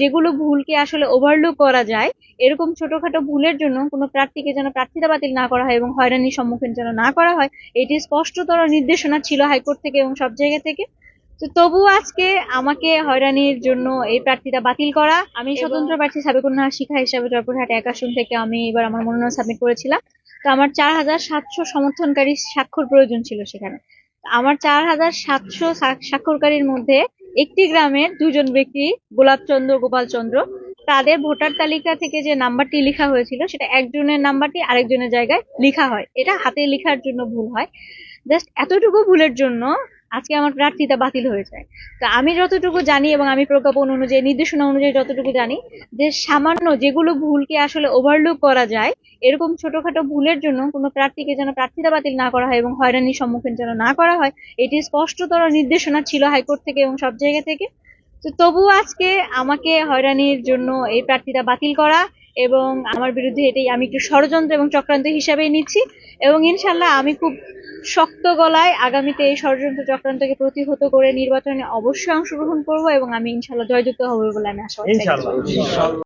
যেগুলো ভুলকে আসলে ওভারলুক করা যায় এরকম ছোটখাটো ভুলের জন্য কোনো প্রার্থীকে যেন প্রার্থিতা বাতিল না করা হয় এবং হয়রানির সম্মুখীন যেন না করা হয় এটি স্পষ্টতর নির্দেশনা ছিল হাইকোর্ট থেকে এবং সব জায়গা থেকে। তো তবুও আজকে আমাকে হয়রানির জন্য এই প্রার্থীটা বাতিল করা আমি স্বতন্ত্র প্রার্থী সাবেকুন্নাহা শিখা হিসাবে জয়পুরহাট এক আসন থেকে আমি এবার আমার মনোনয়ন সাবমিট করেছিলাম। তো আমার চার হাজার সাতশো সমর্থনকারী স্বাক্ষর প্রয়োজন ছিল সেখানে। আমার চার হাজার সাতশো স্বাক্ষরকারীর মধ্যে একটি গ্রামের দুজন ব্যক্তি গোলাপচন্দ্র গোপাল চন্দ্র, তাদের ভোটার তালিকা থেকে যে নাম্বারটি লেখা হয়েছিল, সেটা একজনের নাম্বারটি আরেকজনের জায়গায় লেখা হয়। এটা হাতে লেখার জন্য ভুল হয়। জাস্ট এতটুকু ভুলের জন্য আজকে আমার প্রার্থিতা বাতিল হয়ে যায়। তো আমি যতটুকু জানি এবং আমি প্রজ্ঞাপন অনুযায়ী, নির্দেশনা অনুযায়ী যতটুকু জানি যে সামান্য যেগুলো ভুলকে আসলে ওভারলুক করা যায়, এরকম ছোটখাটো ভুলের জন্য কোনো প্রার্থীকে যেন প্রার্থিতা বাতিল না করা হয় এবং হয়রানির সম্মুখীন যেন না করা হয়, এটি স্পষ্টতর নির্দেশনা ছিল হাইকোর্ট থেকে এবং সব জায়গা থেকে। তো তবুও আজকে আমাকে হয়রানির জন্য এই প্রার্থীটা বাতিল করা এবং আমার বিরুদ্ধে এটাই আমি একটু ষড়যন্ত্র এবং চক্রান্ত হিসাবেই নিচ্ছি এবং ইনশাল্লাহ আমি খুব শক্ত গলায় আগামীতে এই ষড়যন্ত্র চক্রান্তকে প্রতিহত করে নির্বাচনে অবশ্যই অংশগ্রহণ করব এবং আমি ইনশাল্লাহ জয়যুক্ত হব বলে আমি আশা করছি। ইনশাআল্লাহ